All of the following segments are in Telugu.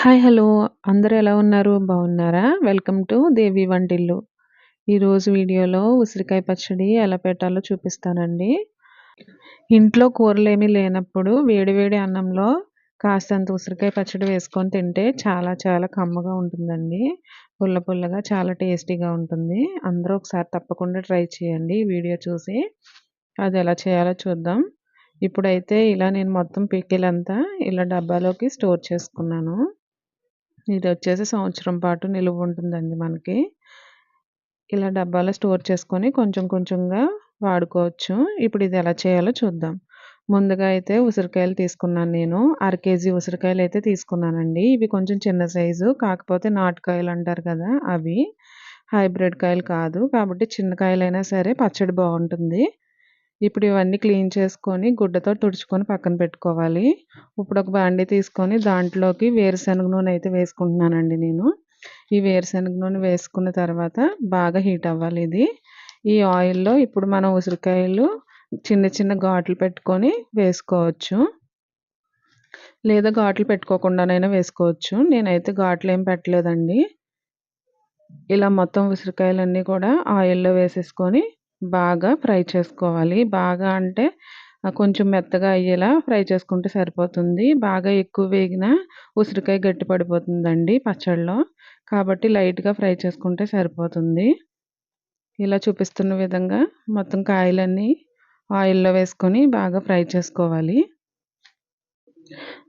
హాయ్! హలో! అందరూ ఎలా ఉన్నారు? బాగున్నారా? వెల్కమ్ టు దేవి వంటిల్లు. ఈరోజు వీడియోలో ఉసిరికాయ పచ్చడి ఎలా పెట్టాలో చూపిస్తానండి. ఇంట్లో కూరలేమీ లేనప్పుడు వేడివేడి అన్నంలో కాస్తంత ఉసిరికాయ పచ్చడి వేసుకొని తింటే చాలా చాలా కమ్మగా ఉంటుందండి. పుల్ల పుల్లగా చాలా టేస్టీగా ఉంటుంది. అందరూ ఒకసారి తప్పకుండా ట్రై చేయండి ఈ వీడియో చూసి. అది ఎలా చేయాలో చూద్దాం. ఇప్పుడైతే ఇలా నేను మొత్తం పికిలంతా ఇలా డబ్బాలోకి స్టోర్ చేసుకున్నాను. ఇది వచ్చేసి సంవత్సరం పాటు నిలువ ఉంటుందండి మనకి. ఇలా డబ్బాలో స్టోర్ చేసుకొని కొంచెం కొంచెంగా వాడుకోవచ్చు. ఇప్పుడు ఇది ఎలా చేయాలో చూద్దాం. ముందుగా అయితే ఉసిరికాయలు తీసుకున్నాను నేను. అర కేజీ ఉసిరికాయలు అయితే తీసుకున్నానండి. ఇవి కొంచెం చిన్న సైజు కాకపోతే నాటుకాయలు అంటారు కదా! అవి. హైబ్రిడ్ కాయలు కాదు. కాబట్టి చిన్న కాయలైనా సరే పచ్చడి బాగుంటుంది ఇప్పుడు ఇవన్నీ క్లీన్ చేసుకొని గుడ్డతో తుడుచుకొని పక్కన పెట్టుకోవాలి. ఇప్పుడు ఒక బాండీ తీసుకొని దాంట్లోకి వేరుశనగ నూనె అయితే వేసుకుంటున్నానండి నేను. ఈ వేరుశనగ నూనె వేసుకున్న తర్వాత బాగా హీట్ అవ్వాలి ఇది. ఈ ఆయిల్‌లో ఇప్పుడు మనం ఉసిరికాయలు చిన్న చిన్న ఘాట్లు పెట్టుకొని వేసుకోవచ్చు. లేదా ఘాట్లు పెట్టుకోకుండానైనా వేసుకోవచ్చు. నేనైతే ఘాట్లు ఏం పెట్టలేదండి. ఇలా మొత్తం ఉసిరికాయలన్నీ కూడా ఆయిల్‌లో వేసేసుకొని బాగా ఫ్రై చేసుకోవాలి. బాగా అంటే కొంచెం మెత్తగా అయ్యేలా ఫ్రై చేసుకుంటే సరిపోతుంది. బాగా ఎక్కువ వేగినా ఉసిరికాయ గట్టి పడిపోతుందండి పచ్చడిలో. కాబట్టి లైట్‌గా ఫ్రై చేసుకుంటే సరిపోతుంది. ఇలా చూపిస్తున్న విధంగా మొత్తం కాయలన్నీ ఆయిల్‌లో వేసుకొని బాగా ఫ్రై చేసుకోవాలి.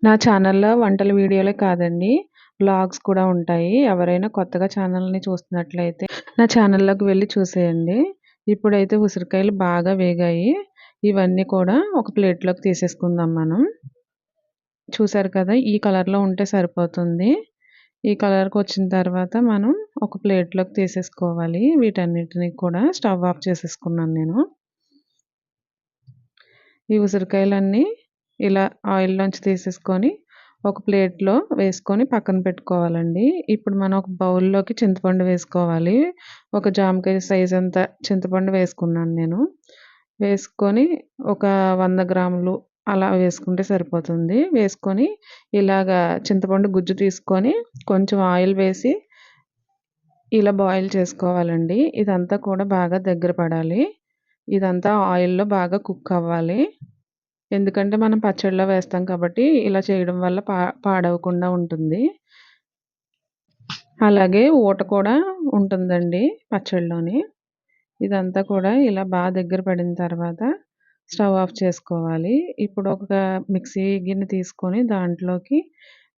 నా ఛానల్‌లో వంటల వీడియోలే కాదండి బ్లాగ్స్ కూడా ఉంటాయి. ఎవరైనా కొత్తగా ఛానల్‌ని చూస్తున్నట్లయితే నా ఛానల్‌లోకి వెళ్ళి చూసేయండి. ఇప్పుడైతే ఉసిరికాయలు బాగా వేగాయి. ఇవన్నీ కూడా ఒక ప్లేట్‌లోకి తీసేసుకుందాం మనం. చూసారు కదా! ఈ కలర్‌లో ఉంటే సరిపోతుంది. ఈ కలర్‌కి వచ్చిన తర్వాత మనం ఒక ప్లేట్‌లోకి తీసేసుకోవాలి. వీటన్నిటిని కూడా స్టవ్ ఆఫ్ చేసేసుకున్నాను నేను. ఈ ఉసిరికాయలన్నీ ఇలా ఆయిల్‌లోంచి తీసేసుకొని ఒక ప్లేట్‌లో వేసుకొని పక్కన పెట్టుకోవాలండి. ఇప్పుడు మనం ఒక బౌల్‌లోకి చింతపండు వేసుకోవాలి. ఒక జామకాయ సైజ్ అంత చింతపండు వేసుకున్నాను నేను. వేసుకొని ఒక వంద గ్రాములు అలా వేసుకుంటే సరిపోతుంది. వేసుకొని ఇలాగా చింతపండు గుజ్జు తీసుకొని కొంచెం ఆయిల్ వేసి ఇలా బాయిల్ చేసుకోవాలండి. ఇదంతా కూడా బాగా దగ్గర పడాలి. ఇదంతా ఆయిల్‌లో బాగా కుక్ అవ్వాలి. ఎందుకంటే మనం పచ్చడిలో వేస్తాం కాబట్టి ఇలా చేయడం వల్ల పా పాడవకుండా ఉంటుంది. అలాగే ఊట కూడా ఉంటుందండి పచ్చడిలోని. ఇదంతా కూడా ఇలా బాగా దగ్గర పడిన తర్వాత స్టవ్ ఆఫ్ చేసుకోవాలి. ఇప్పుడు ఒక మిక్సీ గిన్నె తీసుకొని దాంట్లోకి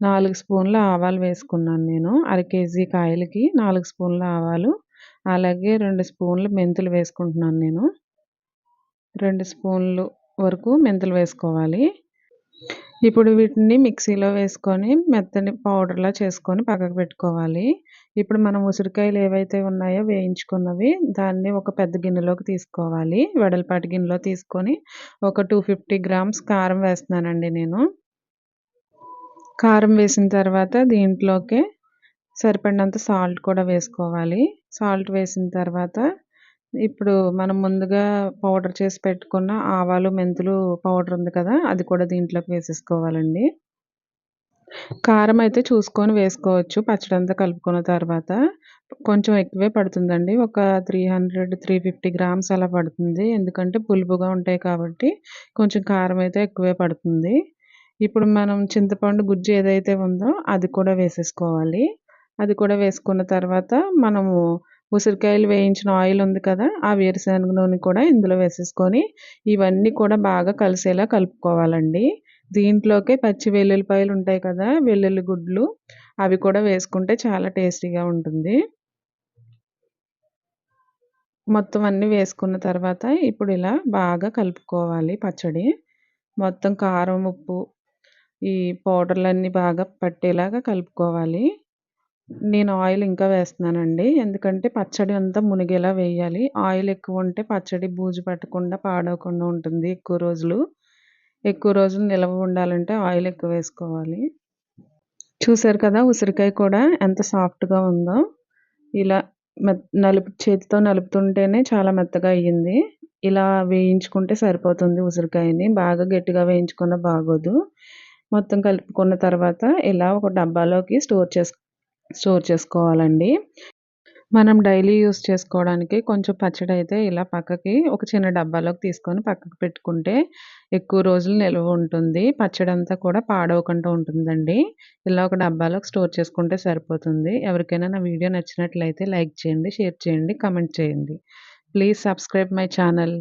నాలుగు స్పూన్ల ఆవాలు వేసుకున్నాను నేను. అర కేజీ కాయలకి నాలుగు స్పూన్ల ఆవాలు, అలాగే రెండు స్పూన్లు మెంతులు వేసుకుంటున్నాను నేను. రెండు స్పూన్లు వరకు మెంతులు వేసుకోవాలి. ఇప్పుడు వీటిని మిక్సీలో వేసుకొని మెత్తని పౌడర్‌లా చేసుకొని పక్కకు పెట్టుకోవాలి. ఇప్పుడు మనం ఉసిరికాయలు ఏవైతే ఉన్నాయో వేయించుకున్నవి దాన్ని ఒక పెద్ద గిన్నెలోకి తీసుకోవాలి. వెడల్పాటి గిన్నెలో తీసుకొని ఒక 250 గ్రామ్స్ కారం వేస్తున్నానండి నేను. కారం వేసిన తర్వాత దీంట్లోకి సరిపడినంత సాల్ట్ కూడా వేసుకోవాలి. సాల్ట్ వేసిన తర్వాత ఇప్పుడు మనం ముందుగా పౌడర్ చేసి పెట్టుకున్న ఆవాలు, మెంతులు పౌడర్ ఉంది కదా! అది కూడా దీంట్లోకి వేసేసుకోవాలండి. కారం అయితే చూసుకొని వేసుకోవచ్చు పచ్చడి అంతా కలుపుకున్న తర్వాత. కొంచెం ఎక్కువే పడుతుందండి. ఒక 300, 350 గ్రామ్స్ అలా పడుతుంది. ఎందుకంటే పులుపుగా ఉంటాయి కాబట్టి కొంచెం కారం అయితే ఎక్కువే పడుతుంది. ఇప్పుడు మనం చింతపండు గుజ్జు ఏదైతే ఉందో అది కూడా వేసేసుకోవాలి. అది కూడా వేసుకున్న తర్వాత మనము ఉసిరికాయలు వేయించిన ఆయిల్ ఉంది కదా! ఆ వేరుశనగ నూనె కూడా ఇందులో వేసేసుకొని ఇవన్నీ కూడా బాగా కలిసేలా కలుపుకోవాలండి. దీంట్లోకే పచ్చి వెల్లుల్లిపాయలు ఉంటాయి కదా! వెల్లుల్లి గుడ్లు అవి కూడా వేసుకుంటే చాలా టేస్టీగా ఉంటుంది. మొత్తం అన్నీ వేసుకున్న తర్వాత ఇప్పుడు ఇలా బాగా కలుపుకోవాలి పచ్చడి. మొత్తం కారం, ఉప్పు ఈ పౌడర్‌లన్నీ బాగా పట్టేలాగా కలుపుకోవాలి. నేను ఆయిల్ ఇంకా వేస్తున్నానండి. ఎందుకంటే పచ్చడి అంతా మునిగేలా వేయాలి. ఆయిల్ ఎక్కువ ఉంటే పచ్చడి బూజు పట్టకుండా, పాడవకుండా ఉంటుంది ఎక్కువ రోజులు. ఎక్కువ రోజులు నిల్వ ఉండాలంటే ఆయిల్ ఎక్కువ వేసుకోవాలి. చూసారు కదా! ఉసిరికాయ కూడా ఎంత సాఫ్ట్‌గా ఉందో. ఇలా మెత్ నలుపు చేతితో నలుపుతుంటేనే చాలా మెత్తగా అయ్యింది. ఇలా వేయించుకుంటే సరిపోతుంది ఉసిరికాయని. బాగా గట్టిగా వేయించుకున్న బాగోదు. మొత్తం కలుపుకున్న తర్వాత ఇలా ఒక డబ్బాలోకి స్టోర్ చేసు స్టోర్ చేసుకోవాలండి. మనం డైలీ యూస్ చేసుకోవడానికి కొంచెం పచ్చడి అయితే ఇలా పక్కకి ఒక చిన్న డబ్బాలోకి తీసుకొని పక్కకు పెట్టుకుంటే ఎక్కువ రోజులు నిల్వ ఉంటుంది. పచ్చడి అంతా కూడా పాడవకుండా ఉంటుందండి. ఇలా ఒక డబ్బాలోకి స్టోర్ చేసుకుంటే సరిపోతుంది. ఎవరికైనా నా వీడియో నచ్చినట్లయితే లైక్ చేయండి షేర్ చేయండి కమెంట్ చేయండి. Please subscribe my channel.